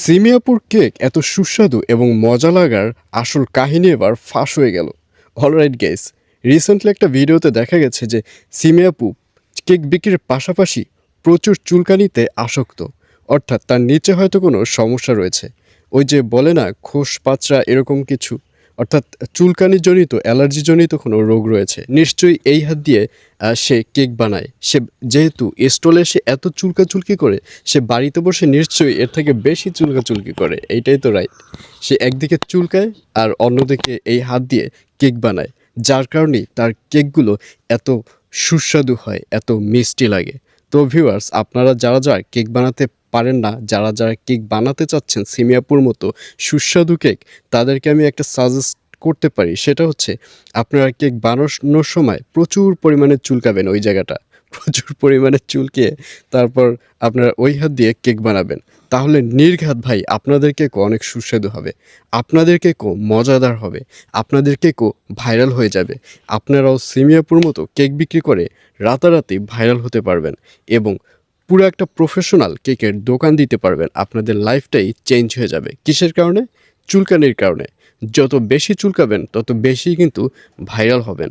Simiapur cake এত সুস্বাদু এবং মজা লাগার আসল কাহিনী এবার ফাঁস হয়ে গেল। অলরাইট গেস রিসেন্টলি একটা ভিডিওতে দেখা গেছে যে সিমিয়াপু কেক বিক্রির পাশাপাশি প্রচুর চুলকানিতে আসক্ত। অর্থাৎ তার নিচে হয়তো কোনো সমস্যা রয়েছে। ওই যে বলে না খোস পাচরা এরকম কিছু। অর্থাৎ চুলকানিজনিত, অ্যালার্জিজনিত কোনো রোগ রয়েছে, নিশ্চয়ই এই হাত দিয়ে সে কেক বানায়। সে যেহেতু স্টলে সে এত চুলকাচুলকি করে, সে বাড়িতে বসে নিশ্চয়ই এর থেকে বেশি চুলকাচুলকি করে। এইটাই তো রাইট সে একদিকে চুলকায় আর অন্যদিকে এই হাত দিয়ে কেক বানায়, যার কারণেই তার কেকগুলো এত সুস্বাদু হয়, এত মিষ্টি লাগে। তো ভিউয়ার্স আপনারা যারা যারা কেক বানাতে পারেন না। যারা যারা কেক বানাতে চাচ্ছেন, সিমিয়াপুর মতো সুস্বাদু কেক, তাদেরকে আমি একটা সাজেস্ট করতে পারি। সেটা হচ্ছে, আপনারা কেক বানানোর সময় প্রচুর পরিমাণে চুলকাবেন ওই জায়গাটা। প্রচুর পরিমাণে চুলকে তারপর আপনারা ওই হাত দিয়ে কেক বানাবেন। তাহলে নির্ঘাত ভাই, আপনাদের কেকও অনেক সুস্বাদু হবে। আপনাদের কেকও মজাদার হবে। আপনাদের কেকও ভাইরাল হয়ে যাবে। আপনারাও সিমিয়াপুর মতো কেক বিক্রি করে রাতারাতি ভাইরাল হতে পারবেন। এবং পুরো একটা প্রফেশনাল কেকের দোকান দিতে পারবেন। আপনাদের লাইফটাই চেঞ্জ হয়ে যাবে। কিসের কারণে? চুলকানির কারণে। যত বেশি চুলকাবেন, তত বেশি কিন্তু ভাইরাল হবেন।